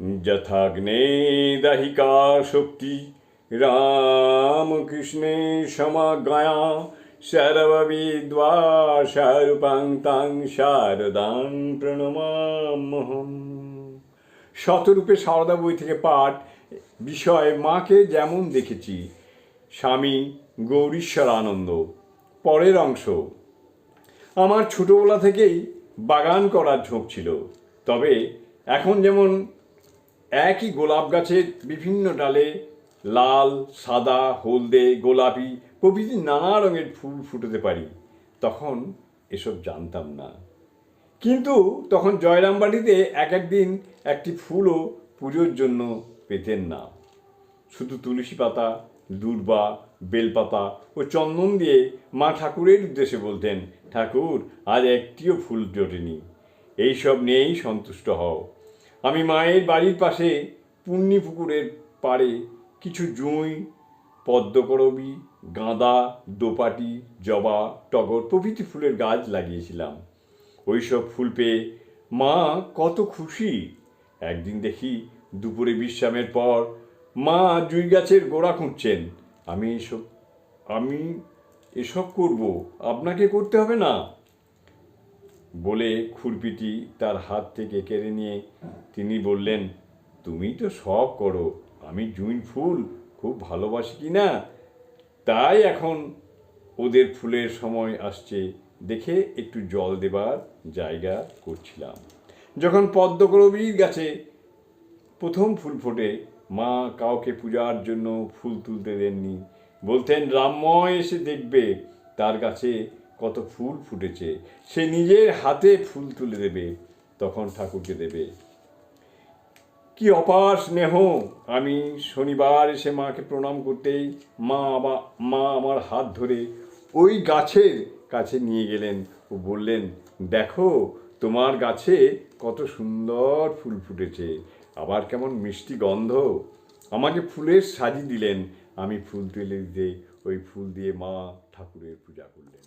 যথাগ্নে দাহিকা শক্তি রামকৃষ্ণে সমাজ্ঞায়া সর্ববিদ্বা সারূপাং তাং শারদাং প্রণমাম্যহম। শতরূপে সারদা বই থেকে পাঠ, বিষয় মাকে যেমন দেখেছি, স্বামী গৌরীশ্বর আনন্দ পরের অংশ। আমার ছোটবেলা থেকেই বাগান করার ঝোঁক ছিল, তবে এখন যেমন একই গোলাপ গাছের বিভিন্ন ডালে লাল, সাদা, হলদে, গোলাপি প্রভৃতি নানা রঙের ফুল ফুটতে পারি। তখন এসব জানতাম না। কিন্তু তখন জয়রামবাড়িতে এক একদিন একটি ফুলও পুজোর জন্য পেতেন না। শুধু তুলসী পাতা, দূর্বা, বেলপাতা ও চন্দন দিয়ে মা ঠাকুরের উদ্দেশ্যে বলতেন, ঠাকুর, আজ একটিও ফুল জোটেনি। এইসব নিয়েই সন্তুষ্ট হও। আমি মায়ের বাড়ির পাশে পুণ্যি পুকুরের পাড়ে কিছু জুঁই, পদ্মকরবী, গাঁদা, দোপাটি, জবা, টগর প্রভৃতি ফুলের গাছ লাগিয়েছিলাম। ওইসব ফুল পেয়ে মা কত খুশি। একদিন দেখি দুপুরে বিশ্রামের পর মা জুই গাছের গোড়া খুঁজছেন। আমি এসব আমি এসব করব, আপনাকে করতে হবে না। বলে খুরপিটি তার হাত থেকে কেড়ে নিয়ে তিনি বললেন, তুমি তো সব করো, আমি জুঁই ফুল, খুব ভালোবাসি কি না? তাই এখন ওদের ফুলের সময় আসছে, দেখে একটু জল দেবার জায়গা করছিলাম। যখন পদ্মকরবীর গাছে প্রথম ফুল ফোটে, মা কাউকে পূজার জন্য ফুল তুলতে দেননি। বলতেন, রামময় এসে দেখবে, তার গাছে কত ফুল ফুটেছে, সে নিজের হাতে ফুল তুলে দেবে, তখন ঠাকুরকে দেবে। কি অপার স্নেহ! আমি শনিবার এসে মাকে প্রণাম করতেই মা মা আমার হাত ধরে ওই গাছের কাছে নিয়ে গেলেন ও বললেন, দেখো, তোমার গাছে কত সুন্দর ফুল ফুটেছে, আবার কেমন মিষ্টি গন্ধ। আমাকে ফুলের সাজি দিলেন, আমি ফুল তুলে দিতে ওই ফুল দিয়ে মা ঠাকুরের পূজা করলেন।